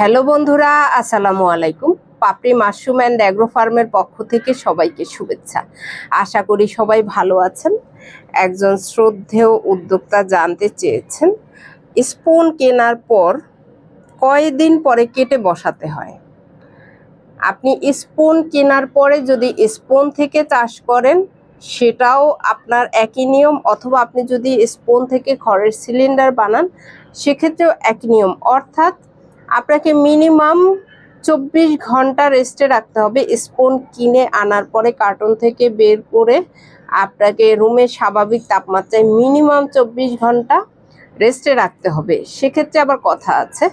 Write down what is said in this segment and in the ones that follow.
Hello বন্ধুরা, আসসালামু আলাইকুম। পাপড়ি মাশরুম অ্যান্ড অ্যাগ্রো ফার্মের পক্ষ থেকে সবাইকে শুভেচ্ছা। আশা করি সবাই ভালো আছেন। একজন শ্রদ্ধেয় উদ্যোক্তা জানতে চেয়েছেন স্পুন কেনার পর কয়দিন পরে কেটে বসাতে হয়? আপনি স্পুন কেনার পরে যদি স্পুন থেকে চাষ করেন, সেটাও আপনার একই নিয়ম, অথবা আপনি যদি স্পুন থেকে খড়ের সিলিন্ডার বানান, সেক্ষেত্রেও একই নিয়ম। অর্থাৎ আপনাকে মিনিমাম চব্বিশ ঘণ্টা রেস্টে রাখতে হবে। স্পুন কিনে আনার পরে কার্টন থেকে বের করে আপনাকে রুমে স্বাভাবিক তাপমাত্রায় মিনিমাম চব্বিশ ঘণ্টা রেস্টে রাখতে হবে। সেক্ষেত্রে আবার কথা আছে,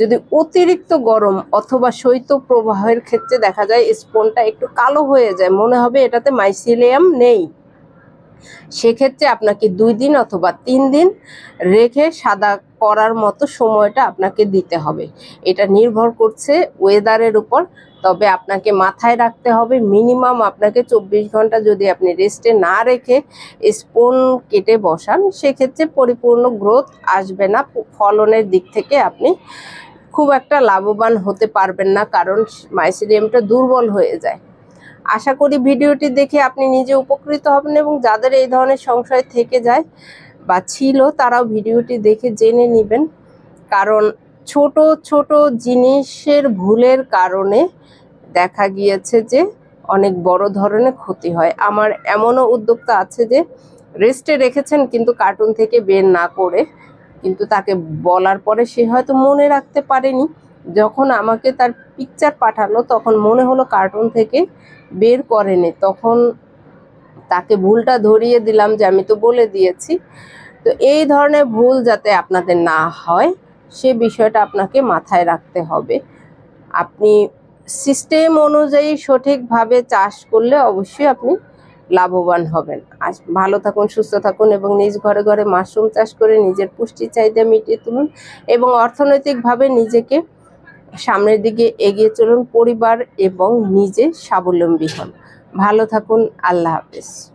যদি অতিরিক্ত গরম অথবা শৈত্য প্রবাহের ক্ষেত্রে দেখা যায় স্পুনটা একটু কালো হয়ে যায়, মনে হবে এটাতে মাইসিলিয়াম নেই। সেক্ষেত্রে আপনাকে দুই দিন অথবা তিন দিন রেখে সাদা করার মতো সময়টা আপনাকে দিতে হবে। এটা নির্ভর করছে ওয়েদারের উপর। তবে আপনাকে মাথায় রাখতে হবে মিনিমাম আপনাকে চব্বিশ ঘণ্টা যদি আপনি রেস্টে না রেখে স্পুন কেটে বসান, সেক্ষেত্রে পরিপূর্ণ গ্রোথ আসবে না। ফলনের দিক থেকে আপনি খুব একটা লাভবান হতে পারবেন না, কারণ মাইসিলিয়ামটা দুর্বল হয়ে যায়। আশা করি ভিডিওটি দেখে আপনি নিজে উপকৃত হবেন এবং যাদের এই ধরনের সংশয় থেকে যায় বা ছিল, তারাও ভিডিওটি দেখে জেনে নেবেন। কারণ ছোট ছোট জিনিসের ভুলের কারণে দেখা গিয়েছে যে অনেক বড় ধরনের ক্ষতি হয়। আমার এমনও উদ্যোক্তা আছে যে রেস্টে রেখেছেন কিন্তু কার্টুন থেকে বের না করে, কিন্তু তাকে বলার পরে সে হয়তো মনে রাখতে পারেনি। যখন আমাকে তার পিকচার পাঠালো, তখন মনে হলো কার্টুন থেকে বের করেনি। তখন তাকে ভুলটা ধরিয়ে দিলাম যে আমি তো বলে দিয়েছি। তো এই ধরনের ভুল যাতে আপনাদের না হয়, সে বিষয়টা আপনাকে মাথায় রাখতে হবে। আপনি সিস্টেম অনুযায়ী সঠিকভাবে চাষ করলে অবশ্যই আপনি লাভবান হবেন। আর ভালো থাকুন, সুস্থ থাকুন এবং নিজ ঘরে ঘরে মাশরুম চাষ করে নিজের পুষ্টি চাহিদা মিটিয়ে তুলুন এবং অর্থনৈতিকভাবে নিজেকে সামনের দিকে এগিয়ে চলুন পরিবার এবং নিজে স্বাবলম্বী হন। ভালো থাকুন আল্লাহ হাফেজ।